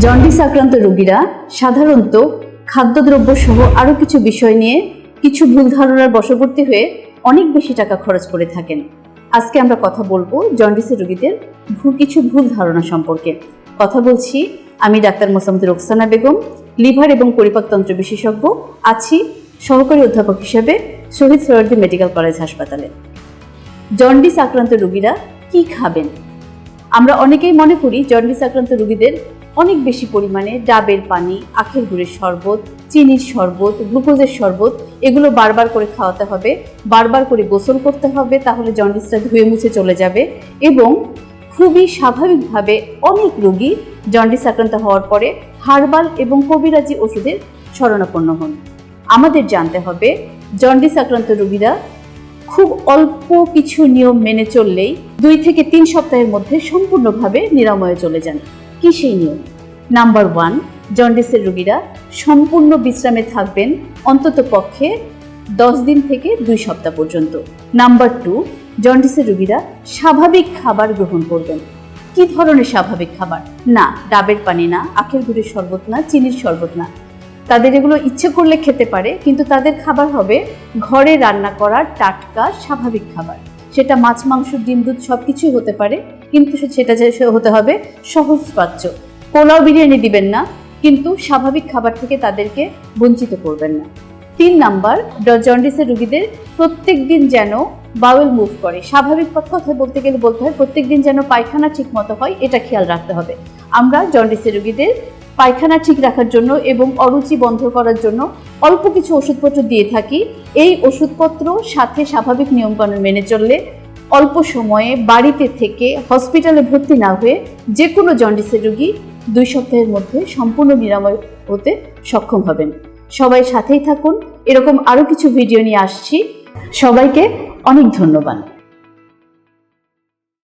Jaundice আক্রান্ত রোগীরা সাধারণত খাদ্যদ্রব্য সহ আরও কিছু বিষয় নিয়ে কিছু ভুল ধারণার বশবর্তী হয়ে অনেক বেশি টাকা খরচ করে থাকেন। আজকে আমরা কথা বলব জন্ডিসের রোগীদের কিছু ভুল ধারণা সম্পর্কে। কথা বলছি, আমি ডাক্তার মোসাম্মদ রোকসানা বেগম, লিভার এবং পরিপাকতন্ত্র বিশেষজ্ঞ। আছি সহকারী অধ্যাপক হিসেবে শহীদ সরদি মেডিকেল কলেজ হাসপাতালে। জন্ডিস আক্রান্ত রোগীরা কি খাবেন? আমরা অনেকেই মনে করি জন্ডিস আক্রান্ত রোগীদের অনেক বেশি পরিমাণে ডাবের পানি, আখের গুড়ের শরবত, চিনির শরবত, গ্লুকোজের শরবত, এগুলো বারবার করে খাওয়াতে হবে, বারবার করে গোসল করতে হবে, তাহলে জন্ডিসটা ধুয়ে মুছে চলে যাবে এবং খুবই স্বাভাবিকভাবে অনেক রোগী জন্ডিস আক্রান্ত হওয়ার পরে হার্বাল এবং কবিরাজি ওষুধের শরণাপন্ন হন। আমাদের জানতে হবে জন্ডিস আক্রান্ত রোগীরা খুব অল্প কিছু নিয়ম মেনে চললেই দুই থেকে তিন সপ্তাহের মধ্যে সম্পূর্ণভাবে নিরাময়ে চলে যান। কি সেই নিয়ম? নাম্বার ওয়ান জন্ডিসের রোগীরা সম্পূর্ণ বিশ্রামে থাকবেন অন্তত পক্ষে দশ দিন থেকে দুই সপ্তাহ পর্যন্ত। নাম্বার টু জন্ডিসের রোগীরা স্বাভাবিক খাবার গ্রহণ করবেন। কি ধরনের স্বাভাবিক খাবার? না, ডাবের পানি না, আখের গুড়ের শরবত না, চিনির শরবত না। তাদের এগুলো ইচ্ছে করলে খেতে পারে, কিন্তু তাদের খাবার হবে ঘরে রান্না করা টাটকা স্বাভাবিক খাবার। সেটা মাছ, মাংস, ডিম, দুধ সব কিছুই হতে পারে, কিন্তু সেটা যে হতে হবে সহজপাচ্য। পোলাও বিরিয়ানি দিবেন না, কিন্তু স্বাভাবিক খাবার থেকে তাদেরকে বঞ্চিত করবেন না। তিন নাম্বার জন্ডিসের রুগীদের প্রত্যেক দিন যেন বাউল মুভ করে। স্বাভাবিক কথা বলতে গেলে বলতে হয়, প্রত্যেক দিন যেন পায়খানা ঠিক মতো হয়, এটা খেয়াল রাখতে হবে। আমরা জন্ডিসের রোগীদের পায়খানা ঠিক রাখার জন্য এবং অরুচি বন্ধ করার জন্য অল্প কিছু ওষুধপত্র দিয়ে থাকি। এই ওষুধপত্র সাথে স্বাভাবিক নিয়মকানুন মেনে চললে অল্প সময়ে বাড়িতে থেকে হসপিটালে ভর্তি না হয়ে যে কোনো জন্ডিসের রোগী দুই সপ্তাহের মধ্যে সম্পূর্ণ নিরাময় হতে সক্ষম হবেন। সবাই সাথেই থাকুন। এরকম আরও কিছু ভিডিও নিয়ে আসছি। সবাইকে অনেক ধন্যবাদ।